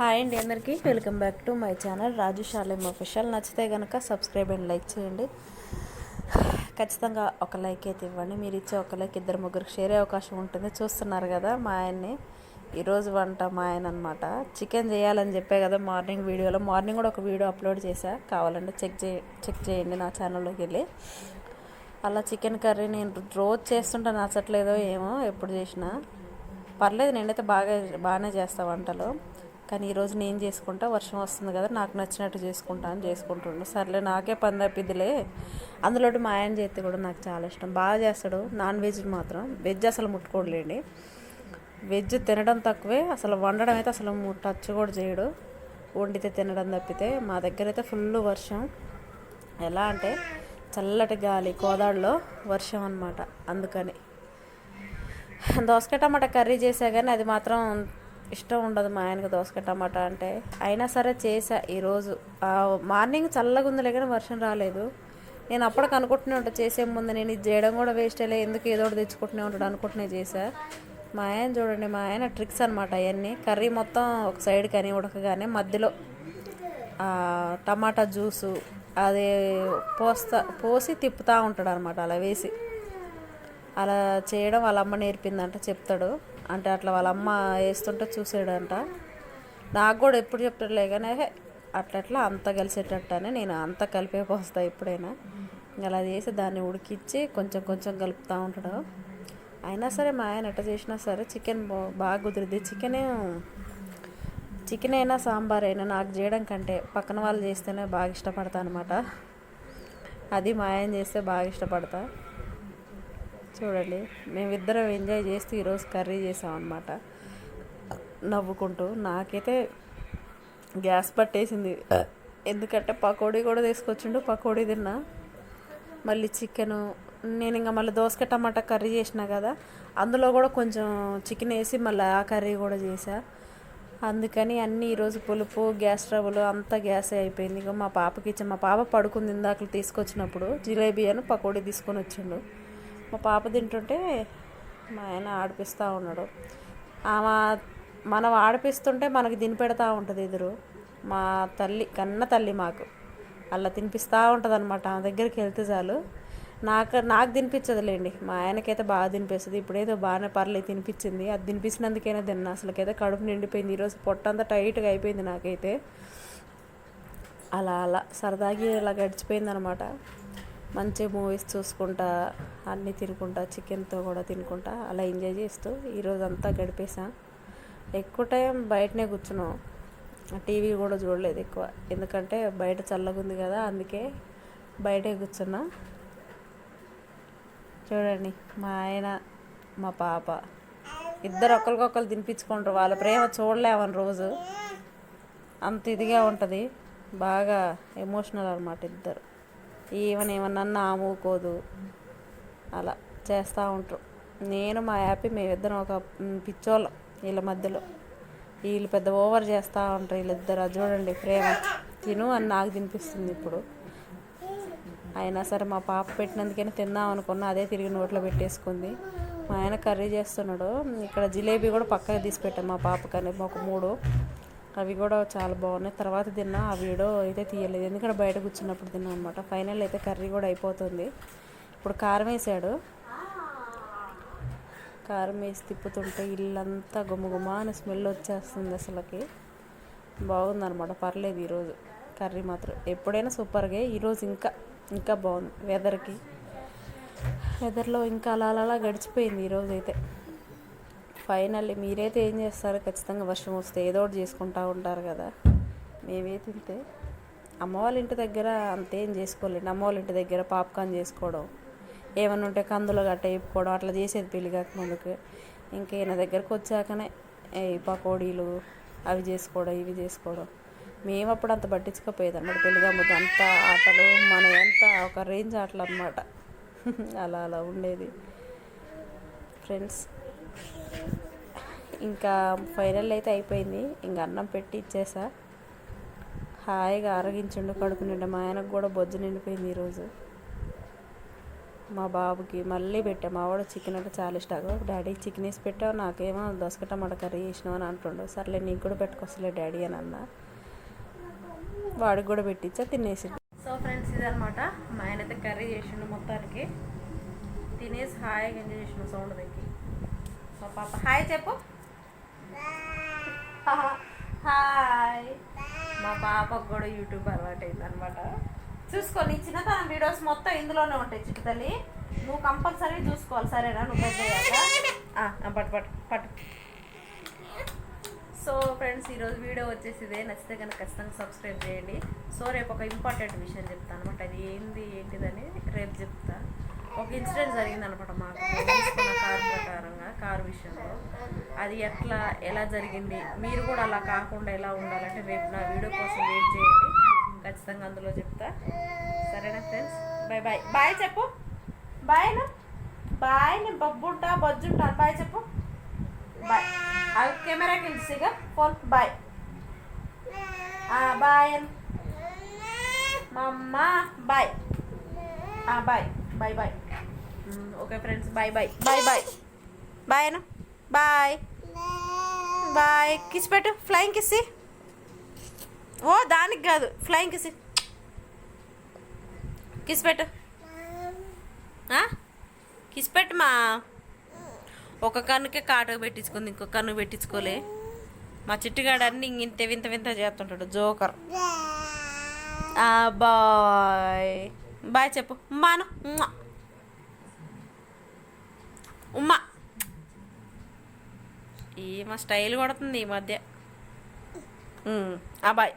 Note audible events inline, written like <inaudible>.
Hi అండి అందరికీ. Welcome back to my channel Raju Shalem official నచ్చితే కనుక సబ్స్క్రైబ్ అండ్ లైక్ చేయండి. ఖచ్చితంగా ఒక లైక్ అయితే ఇవ్వండి. మీరు ఇచ్చే ఒక లైక్ ఇద్దరు ముగ్గురికి షేర్ అయ్యే అవకాశం ఉంటుంది. చూస్తున్నారు కదా మా ఆయన్ని. ఈరోజు వంట మా ఆయన అనమాట చికెన్ చేయాలని చెప్పే కదా మార్నింగ్ వీడియోలో. మార్నింగ్ కూడా ఒక వీడియో అప్లోడ్ చేశా. కావాలంటే చెక్ చే చెక్ చేయండి నా ఛానల్లోకి వెళ్ళి. అలా చికెన్ కర్రీ నేను రోజు చేస్తుంటే నచ్చట్లేదో ఏమో ఎప్పుడు చేసినా. పర్లేదు నేనైతే బాగా బాగానే చేస్తా వంటలు. కానీ ఈరోజు నేను చేసుకుంటా వర్షం వస్తుంది కదా నాకు నచ్చినట్టు చేసుకుంటా అని చేసుకుంటుండు. సర్లే నాకే పని తప్పిద్దిలే. అందులో మా ఆయన చేతి కూడా నాకు చాలా ఇష్టం. బాగా చేస్తాడు. నాన్ వెజ్ మాత్రం. వెజ్ అసలు ముట్టుకోడలేండి. వెజ్ తినడం తక్కువే. అసలు వండడం అయితే అసలు టచ్ కూడా చేయడు. వండితే తినడం తప్పితే. మా దగ్గర అయితే ఫుల్ వర్షం. ఎలా అంటే చల్లటి గాలి కోదాడులో వర్షం అన్నమాట. అందుకని. దోసకాయ టమాటా కర్రీ చేసా కానీ అది మాత్రం ఇష్టం ఉండదు మా ఆయనకు దోసకాయ టమాటా అంటే. అయినా సరే చేసా ఈరోజు. మార్నింగ్ చల్లగా ఉందిలే కానీ వర్షం రాలేదు. నేను అప్పటికి అనుకుంటూనే ఉంటా చేసే ముందు నేను ఇది చేయడం కూడా వేస్ట్ లే ఎందుకు ఏదో ఒకటి తెచ్చుకుంటూనే ఉంటాడు అనుకుంటూనే చేసా మా ఆయన చూడండి మా ఆయన ట్రిక్స్ అనమాట అవన్నీ కర్రీ మొత్తం ఒక సైడ్ కానీ ఉడకగానే మధ్యలో టమాటా జ్యూసు అది పోస్తా పోసి తిప్పుతూ ఉంటాడు అనమాట అలా వేసి. అలా చేయడం వాళ్ళ అమ్మ నేర్పిందంట చెప్తాడు. అంటే అట్లా వాళ్ళ అమ్మ వేస్తుంటే చూసాడంట. నాకు కూడా ఎప్పుడు చెప్తాడులే కానీ "హే, అట్లట్లా అంత కలిసేటట్టు అని నేను అంత కలిపే పోస్తా ఎప్పుడైనా. ఇంకా అలా చేసి దాన్ని ఉడికిచ్చి కొంచెం కొంచెం కలుపుతూ ఉంటాడు. అయినా సరే మా ఆయన ఎట్ట చేసినా సరే చికెన్ బాగా కుదిరిద్ది. చికెన్ చికెన్ అయినా సాంబార్ అయినా నాకు చేయడం కంటే పక్కన వాళ్ళు చేస్తేనే బాగా ఇష్టపడతా అనమాట అది మా ఆయన చేస్తే బాగా ఇష్టపడతా. చూడండి మేమిద్దరం ఎంజాయ్ చేస్తూ ఈరోజు కర్రీ చేసాం అనమాట నవ్వుకుంటూ నాకైతే గ్యాస్ పట్టేసింది. ఎందుకంటే పకోడీ కూడా తీసుకొచ్చిండు పకోడీ తిన్నా. మళ్ళీ చికెను నేను ఇంకా మళ్ళీ దోసకాయ టమాటా కర్రీ చేసిన కదా అందులో కూడా కొంచెం చికెన్ వేసి మళ్ళీ ఆ కర్రీ కూడా చేసా. అందుకని అన్నీ ఈరోజు పులుపు గ్యాస్ ట్రబుల్ అంతా గ్యాస్ అయిపోయింది. ఇక మా పాపకి ఇచ్చా మా పాప పడుకుంది ఇందాక తీసుకొచ్చినప్పుడు జిలేబీ అని పకోడీ తీసుకొని వచ్చిండు. మా పాప తింటుంటే మా ఆయన ఆడిపిస్తూ ఉన్నాడు. ఆమె మనం ఆడిపిస్తుంటే మనకి తినిపెడతా ఉంటుంది ఎదురు. మా తల్లి కన్న తల్లి మాకు. అలా తినిపిస్తూ ఉంటుంది అనమాట ఆమె దగ్గరికి వెళ్తే చాలు. నాకు నాకు తినిపించదులేండి. మా ఆయనకైతే బాగా తినిపిస్తుంది. ఇప్పుడేదో బాగానే పర్లేదు తినిపించింది. అది తినిపించినందుకైనా తిన్నా. అసలుకైతే కడుపు నిండిపోయింది. ఈరోజు పొట్టంతా టైట్గా అయిపోయింది నాకైతే. అలా అలా సరదాగా ఇలా గడిచిపోయింది అనమాట మంచి మూవీస్ చూసుకుంటా అన్నీ తినుకుంటా చికెన్తో కూడా తినుకుంటా అలా ఎంజాయ్ చేస్తూ ఈరోజు అంతా గడిపేసా. ఎక్కువ టైం బయటనే కూర్చున్నాం. టీవీ కూడా చూడలేదు ఎక్కువ. ఎందుకంటే బయట చల్లగా ఉంది కదా అందుకే బయటే కూర్చున్నా. చూడండి మా ఆయన మా పాప. ఇద్దరు ఒకరికొకరు తినిపించుకుంటారు. వాళ్ళ ప్రేమ చూడలేమని రోజు. అంత ఇదిగా ఉంటుంది. బాగా ఎమోషనల్ అనమాట ఇద్దరు. ఈవెన్ ఏమన్నా ఆముకోదు. అలా చేస్తూ ఉంటారు. నేను మా హ్యాపీ మేమిద్దరం ఒక పిచ్చోళ్ళం వీళ్ళ మధ్యలో. వీళ్ళు పెద్ద ఓవర్ చేస్తూ ఉంటారు వీళ్ళిద్దరు. చూడండి ప్రేమ. తిను అని నాకు తినిపిస్తుంది ఇప్పుడు. అయినా సరే మా పాప పెట్టినందుకైనా తిందాం అనుకున్నా అదే తిరిగి నోట్లో పెట్టేసుకుంది. మా ఆయన కర్రీ చేస్తున్నాడు. ఇక్కడ జిలేబీ కూడా పక్కకి తీసి పెట్టాను మా పాపకని ఒక మూడు. అవి కూడా చాలా బాగున్నాయి. తర్వాత తిన్నా ఆ వీడియో అయితే తీయలేదు. ఎందుకంటే బయట కూర్చున్నప్పుడు తిన్నాం అనమాట ఫైనల్ అయితే కర్రీ కూడా అయిపోతుంది. ఇప్పుడు కారం వేసాడు. కారం వేసి తిప్పుతుంటే ఇల్లంతా గుమ్మగుమ్మ అని స్మెల్ వచ్చేస్తుంది అసలుకి. బాగుందన్నమాట. పర్లేదు ఈరోజు కర్రీ మాత్రం. ఎప్పుడైనా సూపర్గా. ఈరోజు ఇంకా ఇంకా బాగుంది. వెదర్కి వెదర్లో ఇంకా అలా అలా గడిచిపోయింది ఈరోజు అయితే. ఫైనల్లీ మీరైతే ఏం చేస్తారు ఖచ్చితంగా వర్షం వస్తే ఏదో ఒకటి చేసుకుంటూ ఉంటారు కదా. మేమైతే ఇంతే అమ్మ వాళ్ళ ఇంటి దగ్గర అంతేం చేసుకోలేండి అమ్మ వాళ్ళ ఇంటి దగ్గర పాప్కార్న్ చేసుకోవడం ఏమైనా ఉంటే కందులు గట్ట వేపుకోవడం అట్లా చేసేది పెళ్ళి కాకముందుకు ఇంకా ఈయన దగ్గరకు వచ్చాకనే ఈ పకోడీలు అవి చేసుకోవడం ఇవి చేసుకోవడం. మేము అప్పుడు అంత పట్టించుకోపోయేది అన్నమాట పెళ్ళిగా కాకపోతే అంత ఆటలు మన ఎంత ఒక రేంజ్ ఆటలు అన్నమాట <laughs> అలా అలా ఉండేది. ఫ్రెండ్స్ ఇంకా ఫైనల్ అయితే అయిపోయింది. ఇంకా అన్నం పెట్టి ఇచ్చేసా. హాయిగా ఆరగించండు కడుపు నిండా మా ఆయనకు కూడా బొజ్జు నిండిపోయింది ఈరోజు మా బాబుకి మళ్ళీ పెట్టా. మా వాడు చికెన్ అంటే చాలా ఇష్టం. డాడీ చికెన్ వేసి పెట్టావు. నాకేమో దోసక టమాటా కర్రీ చేసినావు అని అంటుండు. సర్లే నీకు కూడా పెట్టుకొస్తలే డాడీ అని అన్న. వాడికి కూడా పెట్టించా తినేసి సో ఫ్రెండ్స్ ఇదనమాట మా ఆయన అయితే కర్రీ చేసిండు మొత్తానికి. తినేసి హాయిగా ఎంజాయ్ చేసిండు సౌండ్ దగ్గర మా పాప హాయ్ చెప్పు. హాయ్ మా పాపకు కూడా యూట్యూబ్ అలవాటు అయింది అనమాట చూసుకో చిన్నతనం వీడియోస్ మొత్తం ఇందులోనే ఉంటాయి చిట్టు తల్లి. నువ్వు కంపల్సరీ చూసుకోవాలి సరేనా? నువ్వు పెద్ద పట్టు పట్టు పట్టు. సో ఫ్రెండ్స్ ఈరోజు వీడియో వచ్చేసి ఇదే నచ్చితే కనుక ఖచ్చితంగా సబ్స్క్రైబ్ చేయండి. సో రేపు ఒక ఇంపార్టెంట్ విషయం చెప్తాను అనమాట. అది ఏంది ఏంటిదని రేపు చెప్తాను ఒక ఇన్సిడెంట్ జరిగింది అనమాట మాకు కారు ప్రకారంగా కారు విషయంలో. అది ఎట్లా ఎలా జరిగింది? మీరు కూడా అలా కాకుండా ఎలా ఉండాలంటే రేపు నా వీడియో కోసం వెయిట్ చేయండి. ఖచ్చితంగా అందులో చెప్తా. సరేనా ఫ్రెండ్స్ బాయ్ బాయ్ బాయ్ చెప్పు. బాయ్ బాయ్ నేను బబ్బుంటా బొజ్జుంటా. బాయ్ చెప్పు. బాయ్ అవి కెమెరాకి ఇల్సిగా phone. Bye bye mamma bye bye bye bye okay friends bye bye bye bye bye అను బాయ్ బాయ్ కిస్ పెట్టు. ఫ్లయింగ్ కిస్సి ఓ దానికి కాదు. ఫ్లయింగ్ కిసి కిస్ పెట్టు. కిస్ పెట్టు మా. ఒక కన్నుకే కాటుక పెట్టించుకుంది ఇంకో కన్ను పెట్టించుకోలే. మా చిట్టుగాడు అన్ని ఇంత వింత వింత చేస్తుంటాడు. జోకర్ ఆ, బాయ్. బాయ్ చెప్పు. ఉమ్మాను. ఉమ్మా. ఉమ్మా. ఈ మా స్టైల్ కొడుతుంది ఈ మధ్య. ఆ బాయ్.